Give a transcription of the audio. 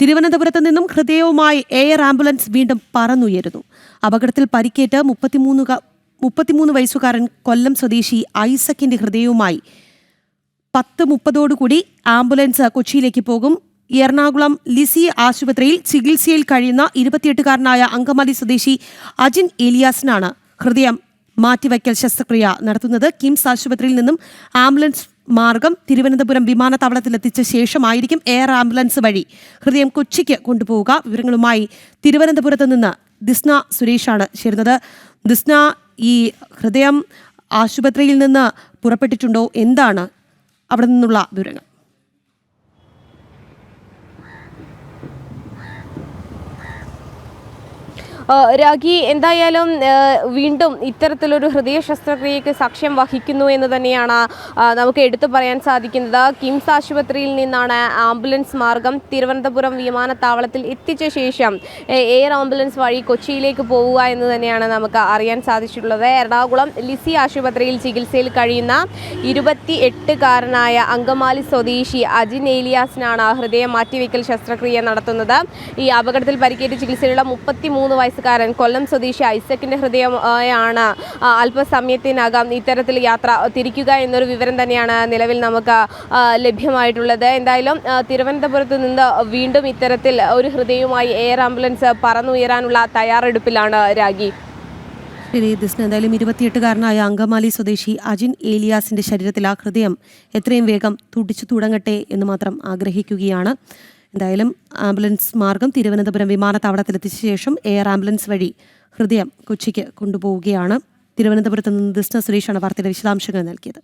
തിരുവനന്തപുരത്ത് നിന്നും ഹൃദയവുമായി air ambulance വീണ്ടും പറന്നുയരുന്നു. അപകടത്തിൽ പരിക്കേറ്റ് മുപ്പത്തിമൂന്ന് മുപ്പത്തിമൂന്ന് വയസ്സുകാരൻ കൊല്ലം സ്വദേശി ഐസക്കിന്റെ ഹൃദയവുമായി പത്ത് മുപ്പതോടുകൂടി ആംബുലൻസ് കൊച്ചിയിലേക്ക് പോകും. എറണാകുളം ലിസി ആശുപത്രിയിൽ ചികിത്സയിൽ കഴിയുന്ന ഇരുപത്തിയെട്ടുകാരനായ അങ്കമാലി സ്വദേശി അജിൻ ഏലിയാസിനാണ് ഹൃദയം മാറ്റിവയ്ക്കൽ ശസ്ത്രക്രിയ നടത്തുന്നത്. കിംസ് ആശുപത്രിയിൽ നിന്നും ആംബുലൻസ് മാർഗം തിരുവനന്തപുരം വിമാനത്താവളത്തിൽ വിമാനത്താവളത്തിലെത്തിച്ച ശേഷമായിരിക്കും എയർ ആംബുലൻസ് വഴി. ഹൃദയം കൊച്ചിക്ക് കൊണ്ടുപോവുക. വിവരങ്ങളുമായി തിരുവനന്തപുരത്ത് നിന്ന് ദിസ്ന സുരേഷാണ് ചേരുന്നത്. ദിസ്ന ഈ ഹൃദയം ആശുപത്രിയിൽ നിന്ന് പുറപ്പെട്ടിട്ടുണ്ടോ? എന്താണ് അവിടെ നിന്നുള്ള വിവരങ്ങൾ? രാഖി എന്തായാലും വീണ്ടും ഇത്തരത്തിലൊരു ഹൃദയ ശസ്ത്രക്രിയക്ക് സാക്ഷ്യം വഹിക്കുന്നു എന്ന് തന്നെയാണ് നമുക്ക് എടുത്തു പറയാൻ സാധിക്കുന്നത്. കിംസ് ആശുപത്രിയിൽ നിന്നാണ് ആംബുലൻസ് മാർഗം തിരുവനന്തപുരം വിമാനത്താവളത്തിൽ എത്തിച്ച ശേഷം എയർ ആംബുലൻസ് വഴി കൊച്ചിയിലേക്ക് പോവുക എന്ന് തന്നെയാണ് നമുക്ക് അറിയാൻ സാധിച്ചിട്ടുള്ളത്. എറണാകുളം ലിസി ആശുപത്രിയിൽ ചികിത്സയിൽ കഴിയുന്ന ഇരുപത്തി എട്ടുകാരനായ അങ്കമാലി സ്വദേശി അജിൻ ഏലിയാസിനാണ് ഹൃദയം മാറ്റിവെക്കൽ ശസ്ത്രക്രിയ നടത്തുന്നത്. ഈ അപകടത്തിൽ പരിക്കേറ്റ് ചികിത്സയിലുള്ള മുപ്പത്തി മൂന്ന് വയസ്സുകാരൻ കൊല്ലം സ്വദേശി ഐസക്കിന്റെ ഹൃദയം ആ, ആണ് ആ, അല്പസമയത്തിനകം ഇത്തരത്തിൽ യാത്ര തിരിക്കുക എന്നൊരു വിവരം തന്നെയാണ് നിലവിൽ നമുക്ക് ലഭ്യമായിട്ടുള്ളത്. എന്തായാലും തിരുവനന്തപുരത്ത് നിന്ന് വീണ്ടും ഇത്തരത്തിൽ ഒരു ഹൃദയവുമായി എയർ ആംബുലൻസ് പറന്നുയരാനുള്ള തയ്യാറെടുപ്പിലാണ് രാഗി. ശരി ദിസ്ന എന്തായാലും ഇരുപത്തിയെട്ടുകാരനായ അങ്കമാലി സ്വദേശി അജിൻ ഏലിയാസിന്റെ ശരീരത്തിൽ ആ ഹൃദയം എത്രയും വേഗം തുടിച്ചു തുടങ്ങട്ടെ എന്ന് മാത്രം ആഗ്രഹിക്കുകയാണ്. എന്തായാലും ആംബുലൻസ് മാർഗം തിരുവനന്തപുരം വിമാനത്താവളത്തിലെത്തിച്ച ശേഷം എയർ ആംബുലൻസ് വഴി ഹൃദയം കൊച്ചിക്ക് കൊണ്ടുപോവുകയാണ്. തിരുവനന്തപുരത്ത് നിന്ന് ദിസ്ന സുരേഷാണ് വാർത്തയുടെ വിശദാംശങ്ങൾ നൽകിയത്.